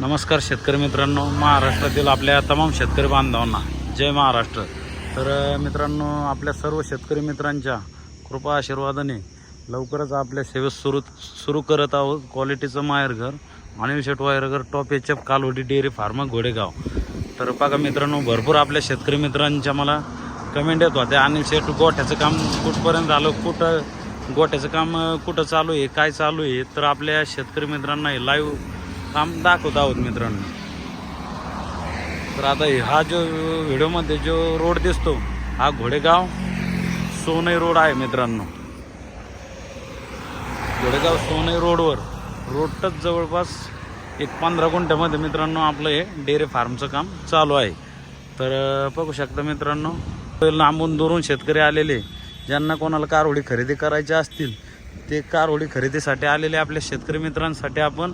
नमस्कार शेतकरी मित्रांनो महाराष्ट्रातील आपल्या तमाम शेतकरी बांधवांना. जय महाराष्ट्र. तर मित्रांनो आपल्या सर्व शेतकरी मित्रांच्या कृपा आशीर्वादाने लवकरच आपल्या सेवेत सुरू सुरू करत आहोत क्वालिटीचं माहेरघर अनिल शेट वायरघर टॉप एच एफ कालवडी डेअरी फार्म घोडेगाव. तर बघा मित्रांनो भरपूर आपल्या शेतकरी मित्रांच्या मला कमेंट येत होत्या अनिल शेट गोठ्याचं काम कुठपर्यंत आलं कुठं गोठ्याचं काम कुठं चालू आहे? काय चालू आहे? तर आपल्या शेतकरी मित्रांना हे लाईव्ह काम दाखवत आहोत मित्रांनो. तर आता हा जो व्हिडिओमध्ये जो रोड दिसतो हा घोडेगाव सोनई रोड आहे मित्रांनो. घोडेगाव सोनई रोडवर रोडच जवळपास एक पंधरा गुंठ्यामध्ये मित्रांनो आपलं हे डेअरी फार्मचं काम चालू आहे. तर बघू शकता मित्रांनो लांबून दुरून शेतकरी आलेले ज्यांना कोणाला कारवडी खरेदी करायची असतील ते कारवडी खरेदीसाठी आलेले आपल्या शेतकरी मित्रांसाठी आपण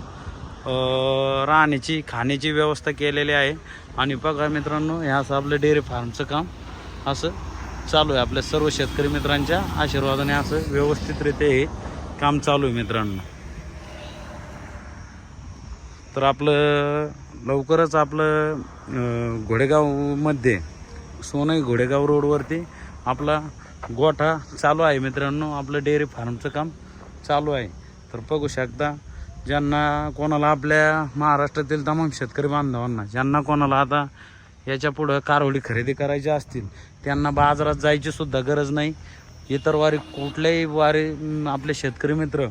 राहण्याची खाण्याची व्यवस्था केलेली आहे. आणि बघा मित्रांनो हे असं आपलं डेअरी फार्मचं काम असं चालू आहे. आपल्या सर्व शेतकरी मित्रांच्या आशीर्वादाने असं व्यवस्थितरित्या हे काम चालू आहे मित्रांनो. तर आपलं लवकरच आपलं घोडेगावमध्ये सोनई घोडेगाव रोडवरती आपला गोठा चालू आहे मित्रांनो. आपलं डेअरी फार्मचं काम चालू आहे. तर बघू शकता ज्यांना कोणाला आपल्या महाराष्ट्रातील तमाम शेतकरी बांधवांना ज्यांना कोणाला आता याच्या पुढं कारवडी खरेदी करायची असतील त्यांना बाजारात जायची सुद्धा गरज नाही. इतर वारी कुठल्याही वारी आपले शेतकरी मित्र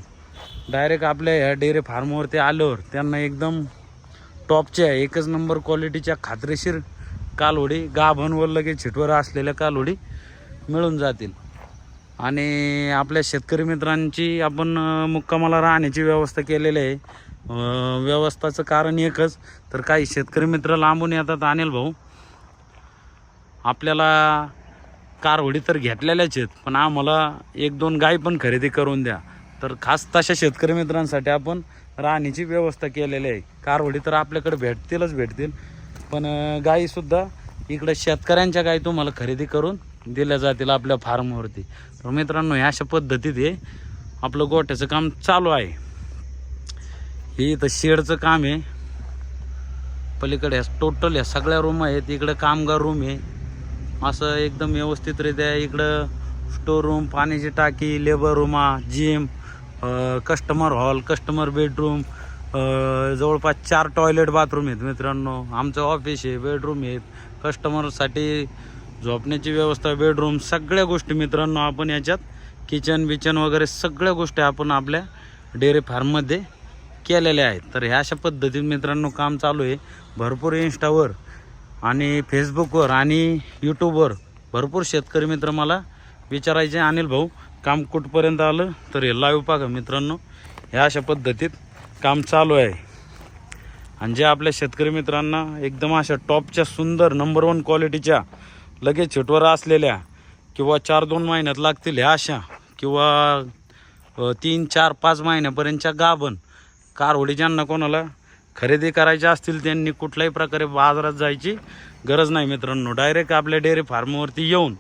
डायरेक्ट आपल्या ह्या डेअरी फार्मवरती आल्यावर त्यांना एकदम टॉपच्या एकच नंबर क्वालिटीच्या खात्रीशीर कालवडी गाभनवर लगेच छिटवर असलेल्या कालवडी मिळून जातील. आणि आपल्या शेतकरी मित्रांची आपण मुक्कामाला राहण्याची व्यवस्था केलेली आहे. व्यवस्थाचं कारण एकच तर काही शेतकरी मित्र लांबून येतात अनिल भाऊ. आपल्याला कारवडी तर घेतलेल्याच आहेत पण आम्हाला एक दोन गाई पण खरेदी करून द्या. तर खास तशा शेतकरी मित्रांसाठी आपण राहण्याची व्यवस्था केलेली आहे. कारवडी तर आपल्याकडे भेटतीलच भेटतील पण गायीसुद्धा गाईसुद्धा इकडे शेतकऱ्यांच्या गाई तुम्हाला खरेदी करून दिल्या जातील आपल्या फार्मवरती तर मित्रांनो ह्या अशा पद्धतीत हे आपलं गोठ्याचं काम चालू आहे. हे इथं शेडचं काम आहे. पलीकडे टोटल या सगळ्या रूम आहेत. इकडं कामगार रूम आहे. असं एकदम व्यवस्थितरित्या इकडं स्टोर रूम पाण्याची टाकी लेबर रूमा gym customer hall customer bedroom जवळपास चार टॉयलेट बाथरूम आहेत मित्रांनो. आमचं ऑफिस आहे बेडरूम आहेत. कस्टमरसाठी झोपण्याची व्यवस्था बेडरूम सगळ्या गोष्टी मित्रांनो आपण याच्यात किचन बिचन वगैरे सगळ्या गोष्टी आपण आपल्या डेअरी फार्ममध्ये केलेल्या आहेत. तर ह्या अशा पद्धतीने मित्रांनो काम चालू आहे. भरपूर इंस्टावर आणि फेसबुकवर आणि यूट्यूबवर भरपूर शेतकरी मित्र मला विचारायचे अनिल भाऊ काम कुठपर्यंत आलं? तर हे लाईव्ह पाहा मित्रांनो. ह्या अशा पद्धतीत काम चालू आहे. आणि जे आपल्या शेतकरी मित्रांना एकदम अशा टॉपच्या सुंदर नंबर वन क्वालिटीच्या लगेच छेटवर असलेल्या किंवा चार दोन महिन्यात लागतील ह्या अशा किंवा तीन चार पाच महिन्यापर्यंतच्या गाभण कारवडी ज्यांना कोणाला खरेदी करायच्या असतील त्यांनी कुठल्याही प्रकारे बाजारात जायची गरज नाही मित्रांनो. डायरेक्ट आपल्या डेअरी फार्मवरती येऊन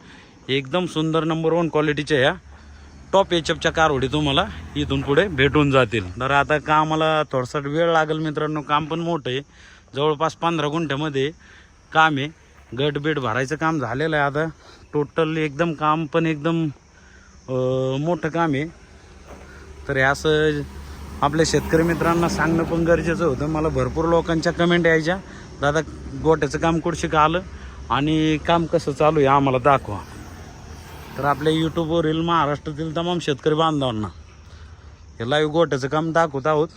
एकदम सुंदर नंबर वन क्वालिटीच्या ह्या टॉप एचअपच्या कारवडी तुम्हाला इथून पुढे भेटून जातील. तर आता कामाला थोडासा वेळ लागेल मित्रांनो. काम पण मोठं आहे. जवळपास पंधरा गुंठ्यामध्ये काम आहे. गट बेट भरायचं काम झालेलं आहे आता. टोटल एकदम काम पण एकदम मोठं काम आहे. तर हे असं आपल्या शेतकरी मित्रांना सांगणं पण गरजेचं होतं. मला भरपूर लोकांच्या कमेंट यायच्या. दादा गोट्याचं काम कुठशी का आलं? आणि काम कसं चालू आहे आम्हाला दाखवा. तर आपल्या यूट्यूबवरील महाराष्ट्रातील तमाम शेतकरी बांधवांना हे लाईव्ह गोट्याचं काम दाखवत आहोत.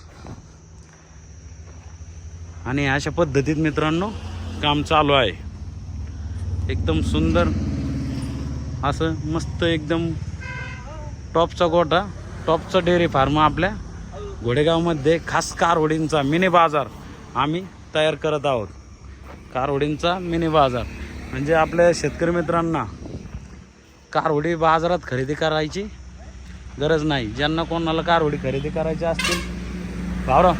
आणि अशा पद्धतीत मित्रांनो काम चालू आहे. एकदम सुंदर असं मस्त एकदम टॉपचा गोठा टॉपचा डेअरी फार्म आपल्या घोडेगावमध्ये खास कारवडींचा मिनी बाजार आम्ही तयार करत आहोत. कारवडींचा मिनी बाजार. म्हणजे आपल्या शेतकरी मित्रांना कारवडी बाजारात खरेदी करायची गरज नाही. ज्यांना कोणाला कारवडी खरेदी करायची असतील. भावरा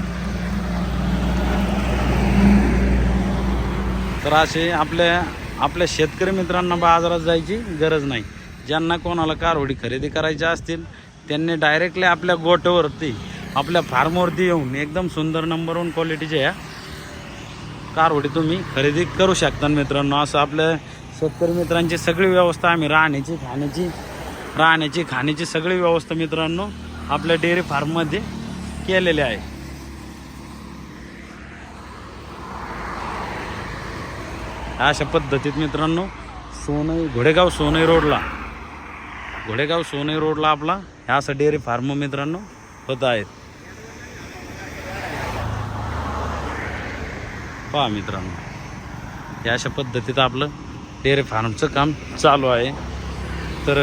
तर असे आपल्या आपल्या शेतकरी मित्रांना बाजारात जायची गरज नाही. ज्यांना कोणाला कारवडी खरेदी करायच्या असतील त्यांनी डायरेक्टली आपल्या गोट्यावरती आपल्या फार्मवरती येऊन एकदम सुंदर नंबर वन क्वालिटीच्या ह्या कारवडी तुम्ही खरेदी करू शकता मित्रांनो. असं आपल्या शेतकरी मित्रांची सगळी व्यवस्था आम्ही राहण्याची खाण्याची राहण्याची खाण्याची सगळी व्यवस्था मित्रांनो आपल्या डेअरी फार्ममध्ये केलेली आहे. अशा पद्धतीत मित्रांनो सोनई घोडेगाव सोनई रोडला. घोडेगाव सोनई रोडला आपला ह्या असं डेअरी फार्म मित्रांनो होत आहेत. पहा मित्रांनो या अशा पद्धतीत आपलं डेअरी फार्मचं काम चालू आहे. तर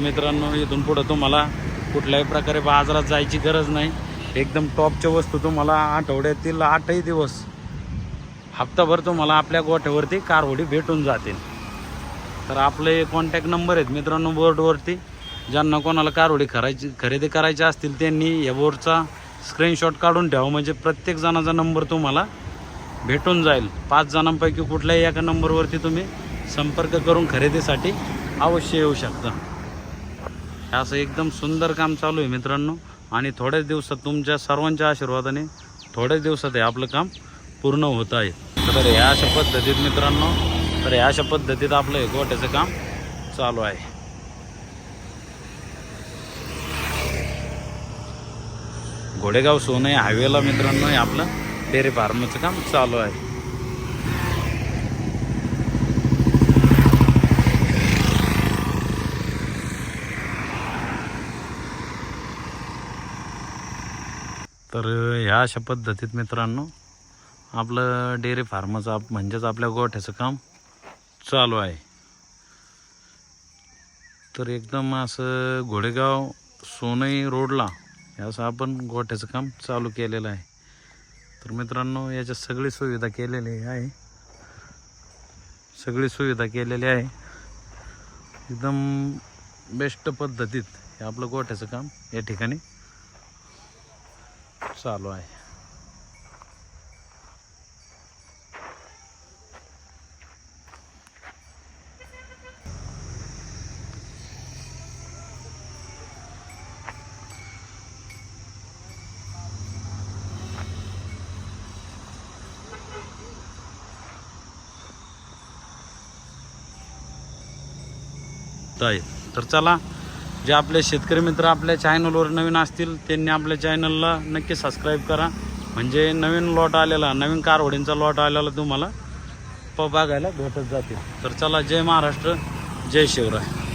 मित्रांनो इथून पुढं तुम्हाला कुठल्याही प्रकारे बाजारात जायची गरज नाही. एकदम टॉपच्या वस्तू तुम्हाला आठवड्यातील आठही दिवस हप्ताभर तुम्हाला आपल्या गोठ्यावरती कारवडी भेटून जातील. तर आपले कॉन्टॅक्ट नंबर आहेत मित्रांनो बोर्डवरती. ज्यांना कोणाला कारवडी करायची खरेदी करायची असतील त्यांनी या बोर्डचा स्क्रीनशॉट काढून ठेवा. म्हणजे प्रत्येक जणाचा नंबर तुम्हाला भेटून जाईल. पाच जणांपैकी कुठल्याही एका नंबरवरती तुम्ही संपर्क करून खरेदीसाठी अवश्य येऊ शकता. हे असं एकदम सुंदर काम चालू आहे मित्रांनो. आणि थोड्याच दिवसात तुमच्या सर्वांच्या आशीर्वादाने थोड्याच दिवसात हे आपलं काम पूर्ण होत आहे. तर ह्या अशा पद्धतीत मित्रांनो तर ह्या अशा पद्धतीत आपलं हे गोट्याचं काम चालू आहे. घोडेगाव सोने हायवेला मित्रांनो हे आपलं डेअरी फार्मचं काम चालू आहे. तर ह्या अशा पद्धतीत मित्रांनो आपलं डेअरी फार्मचं आप म्हणजेच आपल्या गोठ्याचं काम चालू आहे. तर एकदम असं घोडेगाव सोनई रोडला असं आपण गोठ्याचं काम चालू केलेलं आहे. तर मित्रांनो याच्यात सगळी सुविधा केलेली आहे. सगळी सुविधा केलेली आहे. एकदम बेस्ट पद्धतीत हे आपलं गोठ्याचं काम या ठिकाणी चालू आहे. आहेत तर चला जे आपले शेतकरी मित्र आपल्या चॅनलवर नवीन असतील त्यांनी आपल्या चॅनलला नक्की सबस्क्राईब करा. म्हणजे नवीन लॉट आलेला नवीन कारवडींचा लॉट आलेला तुम्हाला प बघायला भेटत जातील. तर चला जय महाराष्ट्र जय शिवराय.